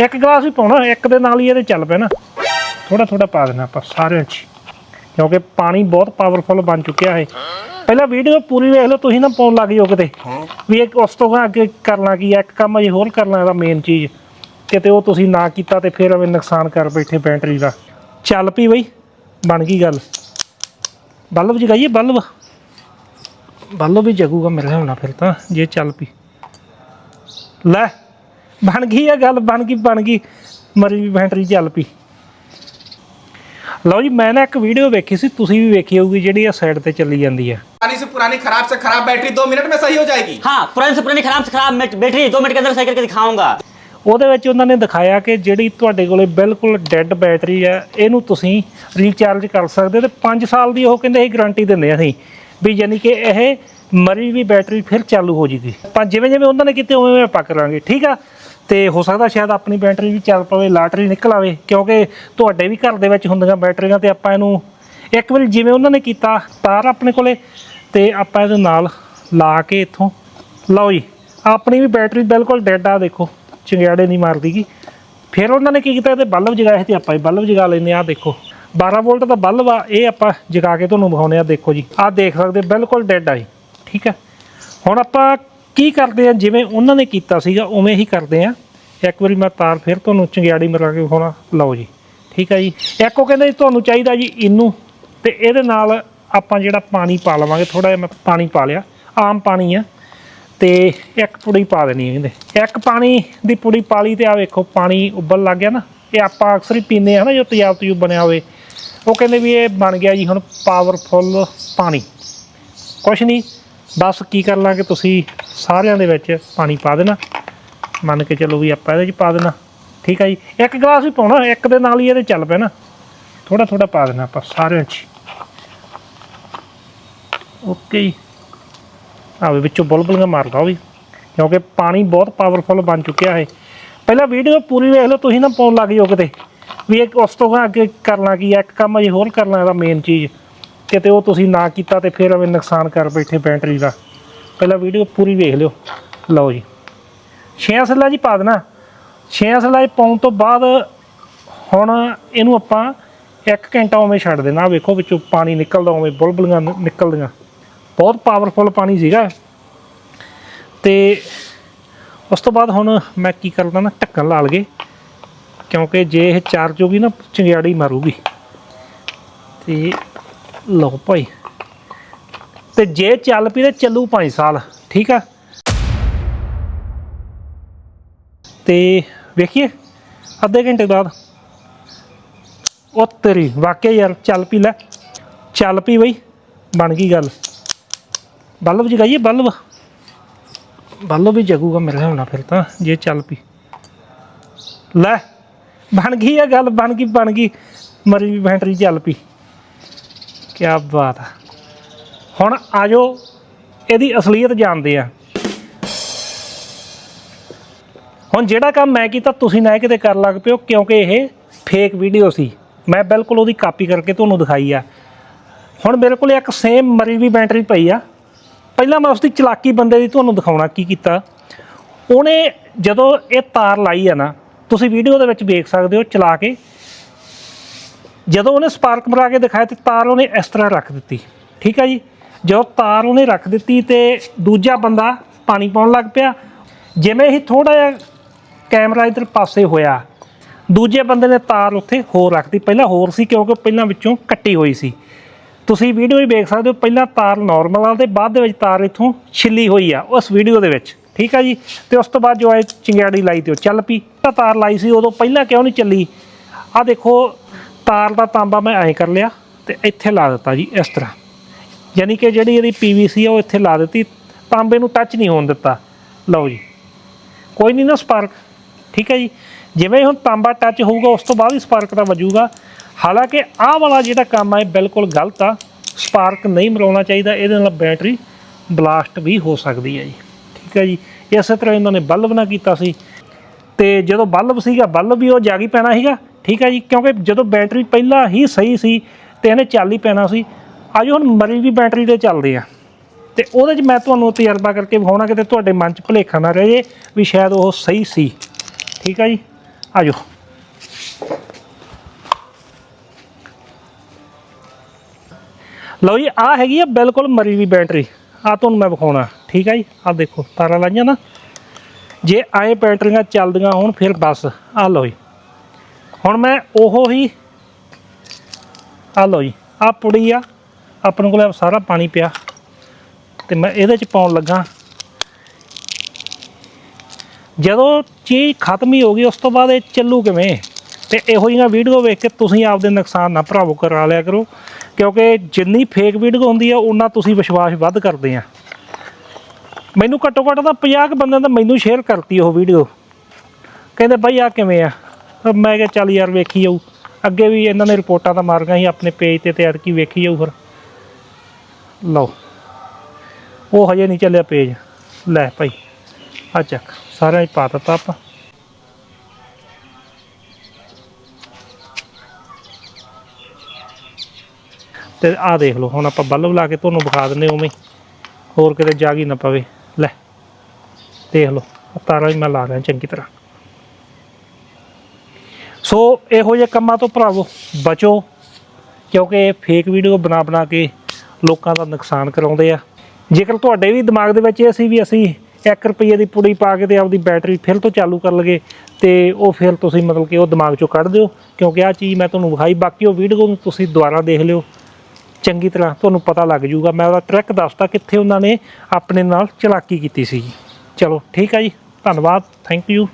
ਇੱਕ ਗਲਾਸ ਹੀ ਪਾਉਣਾ, ਇੱਕ ਦੇ ਨਾਲ ਹੀ ਇਹਦੇ ਚੱਲ ਪੈਣਾ। ਥੋੜਾ ਥੋੜਾ ਪਾ ਦੇਣਾ ਆਪਾਂ ਸਾਰਿਆਂ 'ਚ। ਕਿਉਂਕਿ ਪਾਣੀ ਬਹੁਤ ਪਾਵਰਫੁਲ ਬਣ ਚੁੱਕਿਆ ਹੈ ਪਹਿਲਾਂ ਵੀਡੀਓ ਪੂਰੀ ਵੇਖ ਲਓ, ਤੁਸੀਂ ਨਾ ਪਾਉਣ ਲੱਗ ਜਾਓ ਕਿਤੇ। ਵੀ ਇੱਕ ਉਸ ਤੋਂ ਬਾਅਦ ਅੱਗੇ ਕਰਨਾ ਕੀ ਹੈ ਇੱਕ ਕੰਮ ਅਜੇ ਹੋਰ ਕਰਨਾ ਇਹਦਾ ਮੇਨ ਚੀਜ਼। ਕਿਤੇ ਉਹ ਤੁਸੀਂ ਨਾ ਕੀਤਾ ਤੇ ਫਿਰ ਐਵੇਂ ਨੁਕਸਾਨ ਕਰ ਬੈਠੇ ਬੈਟਰੀ ਦਾ। ਚੱਲ ਪਈ ਬਈ, ਬਣ ਗਈ ਗੱਲ। ਬਲਬ ਜਗਾਈਏ, ਬਲਬ। ਬਲਬ ਵੀ ਜਗੂਗਾ ਮੇਰੇ ਹਿਸਾਬ ਫਿਰ ਤਾਂ, ਜੇ ਚੱਲ ਪਈ। ਲੈ। ਬਣ ਗਈ ਆ ਗੱਲ ਬਣ ਗਈ ਬਣ ਗਈ ਮਰੀ ਵੀ ਬੈਟਰੀ ਚੱਲ ਪਈ ਲਓ ਜੀ ਮੈਂ ਨਾ ਇੱਕ ਵੀਡੀਓ ਵੇਖੀ ਸੀ ਤੁਸੀਂ ਵੀ ਵੇਖੀ ਹੋਊਗੀ ਜਿਹੜੀ ਆ ਸਾਈਡ ਤੇ ਚੱਲੀ ਜਾਂਦੀ ਆ पुरानी से पुरानी खराब से खराब बैटरी दो मिनट में सही हो जाएगी हाँ पुरानी से पुरानी खराब से खराब बैट- बैटरी दो मिनट के अंदर सही करके दिखाऊंगा ਉਹਦੇ ਵਿੱਚ ਉਹਨਾਂ ਨੇ ਦਿਖਾਇਆ ਕਿ ਜਿਹੜੀ ਤੁਹਾਡੇ ਕੋਲੇ ਬਿਲਕੁਲ ਡੈੱਡ ਬੈਟਰੀ ਆ ਇਹਨੂੰ ਤੁਸੀਂ ਰੀਚਾਰਜ ਕਰ ਸਕਦੇ ਹੋ ਤੇ 5 ਸਾਲ ਦੀ ਉਹ ਕਹਿੰਦੇ ਇਹ ਗਾਰੰਟੀ ਦਿੰਦੇ ਆ ਅਸੀਂ ਵੀ ਯਾਨੀ ਕਿ ਇਹ ਮਰੀ ਵੀ ਬੈਟਰੀ ਫਿਰ ਚਾਲੂ ਹੋ ਜੀਗੀ ਪਰ ਜਿਵੇਂ ਜਿਵੇਂ ਉਹਨਾਂ ਨੇ ਕੀਤੇ ਉਵੇਂ ਉਵੇਂ ਆਪਾਂ ਕਰਾਂਗੇ ਠੀਕ ਆ ਤੇ ਹੋ ਸਕਦਾ ਸ਼ਾਇਦ ਆਪਣੀ ਬੈਟਰੀ ਵੀ ਚੱਲ ਪਵੇ, ਲਾਟਰੀ ਨਿਕਲ ਆਵੇ, ਕਿਉਂਕਿ ਤੁਹਾਡੇ ਵੀ ਘਰ ਦੇ ਵਿੱਚ ਹੁੰਦੀਆਂ ਬੈਟਰੀਆਂ ਤੇ ਆਪਾਂ ਇਹਨੂੰ ਇੱਕ ਵਾਰੀ ਜਿਵੇਂ ਉਹਨਾਂ ਨੇ ਕੀਤਾ, ਤਾਰ ਆਪਣੇ ਕੋਲੇ ਤੇ ਆਪਾਂ ਇਹਦੇ ਨਾਲ ਲਾ ਕੇ ਇੱਥੋਂ। ਲਓ ਜੀ, ਆਪਣੀ ਵੀ ਬੈਟਰੀ ਬਿਲਕੁਲ ਡੈਡ ਆ, ਦੇਖੋ, ਚੰਗਿਆੜੇ ਨਹੀਂ ਮਾਰਦੀਗੀ ਫਿਰ ਉਹਨਾਂ ਨੇ ਕੀ ਕੀਤਾ, ਇਹਦੇ ਬਲਬ ਜਗਾਏ ਸੀ ਤੇ ਆਪਾਂ ਵੀ ਬਲਬ ਜਗਾ ਲੈਨੇ ਆ ਦੇਖੋ। 12 ਵੋਲਟ ਦਾ ਬਲਬ ਆ, ਇਹ ਆਪਾਂ ਜਗਾ ਕੇ ਤੁਹਾਨੂੰ ਦਿਖਾਉਨੇ ਆ ਦੇਖੋ ਜੀ। ਆਹ ਦੇਖ ਸਕਦੇ, ਬਿਲਕੁਲ ਡੈਡ ਆ ਜੀ ਠੀਕ ਆ ਹੁਣ ਆਪਾਂ ਕੀ ਕਰਦੇ ਆ? ਜਿਵੇਂ ਉਹਨਾਂ ਨੇ ਕੀਤਾ ਸੀਗਾ, ਉਵੇਂ ਹੀ ਕਰਦੇ ਆ। ਇੱਕ ਵਾਰੀ ਮੈਂ ਤਾਰ ਫਿਰ ਤੁਹਾਨੂੰ ਚੰਗਿਆੜੀ ਮਰਾ ਕੇ ਵਿਖਾਉਣਾ। ਲਓ ਜੀ। ਠੀਕ ਆ ਜੀ। ਇੱਕ ਉਹ ਕਹਿੰਦੇ ਜੀ, ਤੁਹਾਨੂੰ ਚਾਹੀਦਾ ਜੀ ਇਹਨੂੰ ਤੇ ਇਹਦੇ ਨਾਲ ਆਪਾਂ ਜਿਹੜਾ ਪਾਣੀ ਪਾ ਲਵਾਂਗੇ। ਥੋੜਾ ਜਿਹਾ ਮੈਂ ਪਾਣੀ ਪਾ ਲਿਆ। ਆਮ ਪਾਣੀ ਆ। ਤੇ ਇੱਕ ਪੁੜੀ ਪਾ ਦੇਣੀ ਹੈ ਕਹਿੰਦੇ। ਇੱਕ ਪਾਣੀ ਦੀ ਪੁੜੀ ਪਾ ਲਈ ਤੇ ਆ ਵੇਖੋ, ਪਾਣੀ ਉੱਬਲ ਲੱਗ ਗਿਆ ਨਾ। ਇਹ ਆਪਾਂ ਅਕਸਰ ਹੀ ਪੀਂਦੇ ਆ ਨਾ, ਜੋ ਤੇਜ਼ਾਬ ਤਯੂਬ ਬਣਿਆ ਹੋਵੇ। ਉਹ ਕਹਿੰਦੇ ਵੀ ਇਹ ਬਣ ਗਿਆ ਜੀ ਹੁਣ ਪਾਵਰਫੁੱਲ ਪਾਣੀ। ਕੁਛ ਨਹੀਂ। ਬਸ ਕੀ ਕਰ ਲਾਂਗੇ? ਤੁਸੀਂ ਸਾਰਿਆਂ ਦੇ ਵਿੱਚ ਪਾਣੀ ਪਾ ਦੇਣਾ। ਮੰਨ ਕੇ ਚੱਲੋ ਵੀ ਆਪਾਂ ਇਹਦੇ 'ਚ ਪਾ ਦੇਣਾ। ਠੀਕ ਆ ਜੀ? ਇੱਕ ਗਲਾਸ ਹੀ ਪਾਉਣਾ, ਇੱਕ ਦੇ ਨਾਲ ਹੀ ਇਹਦੇ ਚੱਲ ਪੈਣਾ। ਥੋੜਾ ਥੋੜਾ ਪਾ ਦੇਣਾ ਆਪਾਂ ਸਾਰਿਆਂ 'ਚ। ਓਕੇ ਜੀ। ਆਵੇ ਵਿੱਚੋਂ ਬੁਲਬੁਲੀਆਂ ਮਾਰਦਾ ਉਹ ਵੀ। ਕਿਉਂਕਿ ਪਾਣੀ ਬਹੁਤ ਪਾਵਰਫੁਲ ਬਣ ਚੁੱਕਿਆ ਹੈ ਪਹਿਲਾਂ ਵੀਡੀਓ ਪੂਰੀ ਵੇਖ ਲਓ, ਤੁਸੀਂ ਨਾ ਪਾਉਣ ਲੱਗ ਜਾਓ ਕਿਤੇ। ਵੀ ਇੱਕ ਉਸ ਤੋਂ ਬਾਅਦ ਅੱਗੇ ਕਰਨਾ ਕੀ ਹੈ ਇੱਕ ਕੰਮ ਅਜੇ ਹੋਰ ਕਰਨਾ, ਇਹਦਾ ਮੇਨ ਚੀਜ਼। ਕਿਤੇ ਉਹ ਤੁਸੀਂ ਨਾ ਕੀਤਾ ਤੇ ਫਿਰ ਐਵੇਂ ਨੁਕਸਾਨ ਕਰ ਬੈਠੇ ਬੈਟਰੀ ਦਾ। ਪਹਿਲਾਂ ਵੀਡੀਓ ਪੂਰੀ ਵੇਖ ਲਿਓ। ਲਓ ਜੀ। ਛੇ ਸੱਲਾ ਜੀ ਪਾ ਦੇਣਾ। ਛੇ ਸੱਲਾ ਪਾਉਣ ਤੋਂ ਬਾਅਦ ਹੁਣ ਇਹਨੂੰ ਆਪਾਂ 1 ਘੰਟਾ ਉਵੇਂ ਛੱਡ ਦੇਣਾ। ਵੇਖੋ ਵਿੱਚੋਂ ਪਾਣੀ ਨਿਕਲਦਾ, ਉਵੇਂ ਬੁਲਬੁਲੀਆਂ ਨਿਕਲਦੀਆਂ। ਬਹੁਤ ਪਾਵਰਫੁਲ ਪਾਣੀ ਸੀਗਾ। ਤੇ ਉਸ ਤੋਂ ਬਾਅਦ ਹੁਣ ਮੈਂ ਕੀ ਕਰਦਾ ਨਾ, ਢੱਕਣ ਲਾ ਲਗੇ। ਕਿਉਂਕਿ ਜੇ ਇਹ ਚਾਰਜ ਹੋ ਗਈ ਨਾ, ਚੰਗਿਆੜੀ ਮਾਰੂਗੀ। ਤੇ ਲਓ ਭਾਈ। ਤੇ ਜੇ ਚੱਲ ਪਈ ਤੇ ਚੱਲੂ 5 ਸਾਲ, ਠੀਕ ਆ? ਤੇ ਵੇਖੀਏ, ਅੱਧੇ ਘੰਟੇ ਬਾਅਦ। ਉਹ ਤੇਰੀ, ਵਾਕਿਆ ਯਾਰ, ਚੱਲ ਪਈ ਲੈ। ਚੱਲ ਪਈ ਬਈ, ਬਣ ਗਈ ਗੱਲ। ਬਲਬ ਜਗਾਈਏ, ਬਲਬ। ਬਲਬ ਵੀ ਜਗੂਗਾ ਮੇਰੇ ਹਿਸਾਬ ਨਾਲ ਫਿਰ ਤਾਂ, ਜੇ ਚੱਲ ਪਈ। ਲੈ, ਬਣ ਗਈ ਆ ਗੱਲ, ਬਣ ਗਈ ਬਣ ਗਈ। ਮਰੀ ਵੀ ਬੈਟਰੀ ਚੱਲ ਪਈ। ਕੀ ਬਾਤ ਆ। ਹੁਣ ਆਜੋ, ਇਹਦੀ ਅਸਲੀਅਤ ਜਾਣਦੇ ਆ। ਹੁਣ ਜਿਹੜਾ ਕੰਮ ਮੈਂ ਕੀਤਾ, ਤੁਸੀਂ ਨਾ ਕਿਤੇ ਕਰ ਲੱਗ ਪਿਓ ਕਿਉਂਕਿ ਇਹ ਫੇਕ ਵੀਡੀਓ ਸੀ। ਮੈਂ ਬਿਲਕੁਲ ਉਹਦੀ ਕਾਪੀ ਕਰਕੇ ਤੁਹਾਨੂੰ ਦਿਖਾਈ ਆ। ਹੁਣ ਮੇਰੇ ਕੋਲ ਇੱਕ ਸੇਮ ਮਰੀ ਵੀ ਬੈਟਰੀ ਪਈ ਆ। ਪਹਿਲਾਂ ਮੈਂ ਉਸਦੀ ਚਲਾਕੀ ਬੰਦੇ ਦੀ ਤੁਹਾਨੂੰ ਦਿਖਾਉਣਾ ਕੀ ਕੀਤਾ। ਉਹਨੇ ਜਦੋਂ ਇਹ ਤਾਰ ਲਾਈ ਆ ਨਾ, ਤੁਸੀਂ ਵੀਡੀਓ ਦੇ ਵਿੱਚ ਵੇਖ ਸਕਦੇ ਹੋ ਚਲਾ ਕੇ। ਜਦੋਂ ਉਹਨੇ ਸਪਾਰਕ ਮਰਾ ਕੇ ਦਿਖਾਇਆ ਤੇ ਤਾਰ ਉਹਨੇ ਇਸ ਤਰ੍ਹਾਂ ਰੱਖ ਦਿੱਤੀ। ਠੀਕ ਹੈ ਜੀ? ਜਦੋਂ ਤਾਰ ਉਹਨੇ ਰੱਖ ਦਿੱਤੀ ਤੇ ਦੂਜਾ ਬੰਦਾ ਪਾਣੀ ਪਾਉਣ ਲੱਗ ਪਿਆ। ਜਿਵੇਂ ਹੀ ਥੋੜਾ ਜਿਹਾ ਕੈਮਰਾ ਇਧਰ ਪਾਸੇ ਹੋਇਆ, ਦੂਜੇ ਬੰਦੇ ਨੇ ਤਾਰ ਉੱਥੇ ਹੋਰ ਰੱਖਤੀ ਪਹਿਲਾਂ ਹੋਰ ਸੀ ਕਿਉਂਕਿ ਪਹਿਲਾਂ ਵਿੱਚੋਂ ਕੱਟੀ ਹੋਈ ਸੀ। ਤੁਸੀਂ ਵੀਡੀਓ ਵੀ ਵੇਖ ਸਕਦੇ ਹੋ, ਪਹਿਲਾਂ ਤਾਰ ਨਾਰਮਲ ਆ ਤੇ ਬਾਅਦ ਦੇ ਵਿੱਚ ਤਾਰ ਇੱਥੋਂ ਛਿੱਲੀ ਹੋਈ ਆ, ਉਸ ਵੀਡੀਓ ਦੇ ਵਿੱਚ। ਠੀਕ ਆ ਜੀ? ਤੇ ਉਸ ਤੋਂ ਬਾਅਦ ਜੋ ਇਹ ਚਿੰਗਾੜੀ ਲਾਈ ਤੇ ਉਹ ਚੱਲ ਪਈ। ਤਾਂ ਤਾਰ ਲਾਈ ਸੀ, ਉਦੋਂ ਪਹਿਲਾਂ ਕਿਉਂ ਨਹੀਂ ਚੱਲੀ? ਆ ਦੇਖੋ ਤਾਰ ਦਾ ਤਾਂਬਾ ਮੈਂ ਐਂ ਕਰ ਲਿਆ ਤੇ ਇੱਥੇ ਲਾ ਦਿੱਤਾ ਜੀ ਇਸ ਤਰ੍ਹਾਂ। ਯਾਨੀ ਕਿ ਜਿਹੜੀ ਇਹਦੀ ਪੀਵੀਸੀ ਆ ਉਹ ਇੱਥੇ ਲਾ ਦਿੱਤੀ। ਤਾਂਬੇ ਨੂੰ ਟੱਚ ਨਹੀਂ ਹੋਣ ਦਿੱਤਾ। ਲਓ ਜੀ। ਕੋਈ ਨਹੀਂ ਨਾ ਸਪਾਰਕ ਠੀਕ ਹੈ ਜੀ। ਜਿਵੇਂ ਹੁਣ ਤਾਂਬਾ ਟੱਚ ਹੋਊਗਾ, ਉਸ ਤੋਂ ਬਾਅਦ ਹੀ ਸਪਾਰਕ ਦਾ ਵੱਜੂਗਾ। ਹਾਲਾਂਕਿ ਆਹ ਵਾਲਾ ਜਿਹੜਾ ਕੰਮ ਹੈ ਇਹ ਬਿਲਕੁਲ ਗਲਤ ਆ। ਸਪਾਰਕ ਨਹੀਂ ਮਰਾਉਣਾ ਚਾਹੀਦਾ। ਇਹਦੇ ਨਾਲ ਬੈਟਰੀ ਬਲਾਸਟ ਵੀ ਹੋ ਸਕਦੀ ਹੈ ਜੀ। ਠੀਕ ਹੈ ਜੀ। ਇਸੇ ਤਰ੍ਹਾਂ ਇਹਨਾਂ ਨੇ ਬਲਬ ਨਾ ਕੀਤਾ ਸੀ। ਤੇ ਜਦੋਂ ਬਲਬ ਸੀਗਾ, ਬਲਬ ਵੀ ਉਹ ਜਾਗੀ ਪੈਣਾ ਸੀਗਾ। ਠੀਕ ਹੈ ਜੀ, ਕਿਉਂਕਿ ਜਦੋਂ ਬੈਟਰੀ ਪਹਿਲਾਂ ਹੀ ਸਹੀ ਸੀ ਤੇ ਇਹਨੇ ਚੱਲ ਹੀ ਪੈਣਾ ਸੀ, ਅੱਜ ਹੁਣ ਮਰੀ ਵੀ ਬੈਟਰੀ ਤੇ ਚੱਲਦੇ ਆ। ਤੇ ਉਹਦੇ 'ਚ ਮੈਂ ਤੁਹਾਨੂੰ ਤਜਰਬਾ ਕਰਕੇ ਵਿਖਾਉਣਾ ਕਿਤੇ ਤੁਹਾਡੇ ਮਨ 'ਚ ਭੁਲੇਖਾ ਨਾ ਰਹੇ ਜੇ ਵੀ ਸ਼ਾਇਦ ਉਹ ਸਹੀ ਸੀ। ਠੀਕ ਹੈ ਜੀ, ਆਜੋ। ਲਓ ਜੀ ਆ ਹੈਗੀ ਆ ਬਿਲਕੁਲ ਮਰੀ ਵੀ ਬੈਟਰੀ। ਆ ਤੁਹਾਨੂੰ ਮੈਂ ਵਿਖਾਉਣਾ। ਠੀਕ ਆ ਜੀ ਆ ਦੇਖੋ, ਤਾਰਾਂ ਲਾਈਆਂ ਨਾ। ਜੇ ਆਏ ਬੈਟਰੀਆਂ ਚੱਲਦੀਆਂ ਹੋਣ, ਫਿਰ ਬਸ ਆ ਲਓ ਜੀ। ਹੁਣ ਮੈਂ ਉਹੋ ਹੀ ਆ ਲਓ ਜੀ ਆ ਪੁੜੀ ਆ, ਆਪਣੇ ਕੋਲ ਸਾਰਾ ਪਾਣੀ ਪਿਆ ਤੇ ਮੈਂ ਇਹਦੇ ਚ ਪਾਉਣ ਲੱਗਾ। ਜਦੋਂ ਚੀਜ਼ ਖਤਮ ਹੀ ਹੋ ਗਈ, ਉਸ ਤੋਂ ਬਾਅਦ ਇਹ ਚੱਲੂ ਕਿਵੇਂ? ਤੇ ਇਹੋ ਜਿਹੀਆਂ ਵੀਡੀਓ ਵੇਖ ਕੇ ਤੁਸੀਂ ਆਪਦੇ ਨੁਕਸਾਨ ਨਾ ਭਰਾਵੋ, ਕਰਾ ਲਿਆ ਕਰੋ। ਕਿਉਂਕਿ ਜਿੰਨੀ ਫੇਕ ਵੀਡੀਓ ਹੁੰਦੀ ਆ, ਉਹਨਾਂ ਤੁਸੀਂ ਵਿਸ਼ਵਾਸ ਵੱਧ ਕਰਦੇ ਆ। ਮੈਨੂੰ ਘੱਟੋ ਘੱਟ ਤਾਂ 50 ਕੁ ਬੰਦਿਆਂ ਦਾ ਮੈਨੂੰ ਸ਼ੇਅਰ ਕਰਤੀ ਉਹ ਵੀਡੀਓ ਕਹਿੰਦੇ, ਬਾਈ ਆ ਕਿਵੇਂ ਆ? ਮੈਂ ਕਿਹਾ ਚੱਲ ਯਾਰ ਵੇਖੀ ਜਾਊ। ਅੱਗੇ ਵੀ ਇਹਨਾਂ ਨੇ ਰਿਪੋਰਟਾਂ ਤਾਂ ਮਾਰੀਆਂ ਸੀ, ਆਪਣੇ ਪੇਜ ਤੇ ਤੇ ਐਤਕੀ ਵੇਖੀ ਜਾਊ ਫਿਰ। ਲਓ, ਉਹ ਹਜੇ ਨਹੀਂ ਚੱਲਿਆ ਪੇਜ ਲੈ ਭਾਈ, ਆ ਚੱਕ, ਸਾਰਿਆਂ ਹੀ ਪਾ ਦਿੱਤਾ ਆਪਾਂ। ਤੇ ਆਹ ਦੇਖ ਲਓ, ਹੁਣ ਆਪਾਂ ਬੱਲਬ ਲਾ ਕੇ ਤੁਹਾਨੂੰ ਵਿਖਾ ਦਿੰਦੇ ਉਵੇਂ ਹੋਰ ਕਿਤੇ ਜਾਗ ਹੀ ਨਾ ਪਵੇ। ਲੈ, ਦੇਖ ਲਓ ਤਾਰਾਂ ਵੀ ਮੈਂ ਲਾ ਰਿਹਾ, ਚੰਗੀ ਤਰ੍ਹਾਂ। ਸੋ ਇਹੋ ਜਿਹੇ ਕੰਮਾਂ ਤੋਂ ਭਰਾਵੋ ਬਚੋ, ਕਿਉਂਕਿ ਫੇਕ ਵੀਡੀਓ ਬਣਾ ਬਣਾ ਕੇ ਲੋਕਾਂ ਦਾ ਨੁਕਸਾਨ ਕਰਾਉਂਦੇ ਆ। ਜੇਕਰ ਤੁਹਾਡੇ ਵੀ ਦਿਮਾਗ ਦੇ ਵਿੱਚ ਇਹ ਸੀ ਵੀ ਅਸੀਂ 1 ਰੁਪਏ ਦੀ ਪੁੜੀ ਪਾ ਕੇ ਤੇ ਆਪਦੀ ਬੈਟਰੀ ਫਿਰ ਤੋਂ ਚਾਲੂ ਕਰ ਲਗੇ ਤੇ ਉਹ ਫਿਰ ਤੁਸੀਂ ਮਤਲਬ ਕਿ ਉਹ ਦਿਮਾਗ ਚੋਂ ਕੱਢ ਦਿਓ, ਕਿਉਂਕਿ ਆ ਚੀਜ਼ ਮੈਂ ਤੁਹਾਨੂੰ ਵਿਖਾਈ, ਬਾਕੀ ਉਹ ਵੀਡੀਓ ਨੂੰ ਤੁਸੀਂ ਦੁਬਾਰਾ ਦੇਖ ਲਿਓ। ਚੰਗੀ ਤਰ੍ਹਾਂ ਤੁਹਾਨੂੰ ਪਤਾ ਲੱਗ ਜੂਗਾ ਮੈਂ ਉਹਦਾ ਟਰੈਕ ਦੱਸਤਾ ਕਿੱਥੇ ਉਹਨਾਂ ਨੇ ਆਪਣੇ ਨਾਲ ਚਲਾਕੀ ਕੀਤੀ ਸੀ। ਚਲੋ ਠੀਕ ਆ ਜੀ, ਧੰਨਵਾਦ ਥੈਂਕ ਯੂ